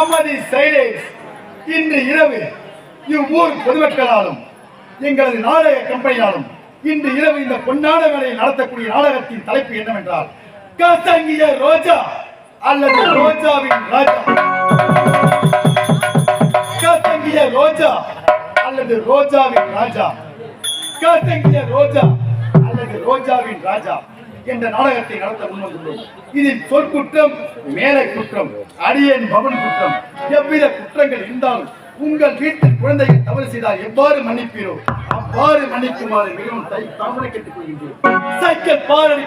அமதி சைலேஷ் இன்று இரவு இவ்வூர் பொதுமக்களாலும் எங்களது நாடக கம்பெனியாலும் இன்று இரவு இந்த பொன்னாட வேலையை நடத்தக்கூடிய நாடகத்தின் தலைப்பு என்னவென்றால் கசங்கிய ரோஜா அல்லது ரோஜாவின் ராஜா. கசங்கிய ரோஜா அல்லது ரோஜாவின் ராஜா. கசங்கிய ரோஜா அல்லது ரோஜாவின் ராஜா. என்ற நாடகத்தை நடத்த முன்வந்துள்ளோம். இதில் சொற்குற்றம் மேலை குற்றம் அடியேன் பவன் குற்றம் எவ்வித குற்றங்கள் இருந்தாலும் உங்கள் வீட்டில் குழந்தைகள் தவறு செய்தால் எவ்வாறு மன்னிப்பீரோ அவ்வாறு மன்னிக்குமாறு மிகவும் தை கேட்டுக் கொள்கின்றோம் சைக்கிள் பாரடி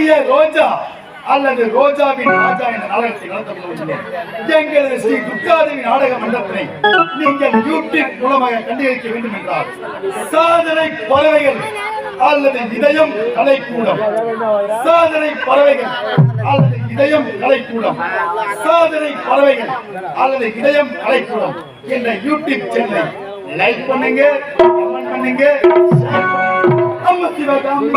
கசங்கிய ரோஜா அல்லது ரோஜாவின் ராஜா என்ற நாடகத்தை நடத்தப்பட்டுள்ளது எங்களது ஸ்ரீ துர்காதேவி நாடக மண்டபத்தை நீங்கள் யூடியூப் மூலமாக கண்டுகளிக்க வேண்டும் என்றால் சாதனை பறவைகள் அல்லது இதயம் கலைக்கூடம். சாதனை பறவைகள் அல்லது இதயம் கலைக்கூடம். சாதனை பறவைகள் அல்லது இதயம் கலைக்கூடம் என்ற யூடியூப் சேனலை லைக் பண்ணுங்க கமெண்ட் பண்ணுங்க பண்ணுங்க. நம்ம சிவகாமி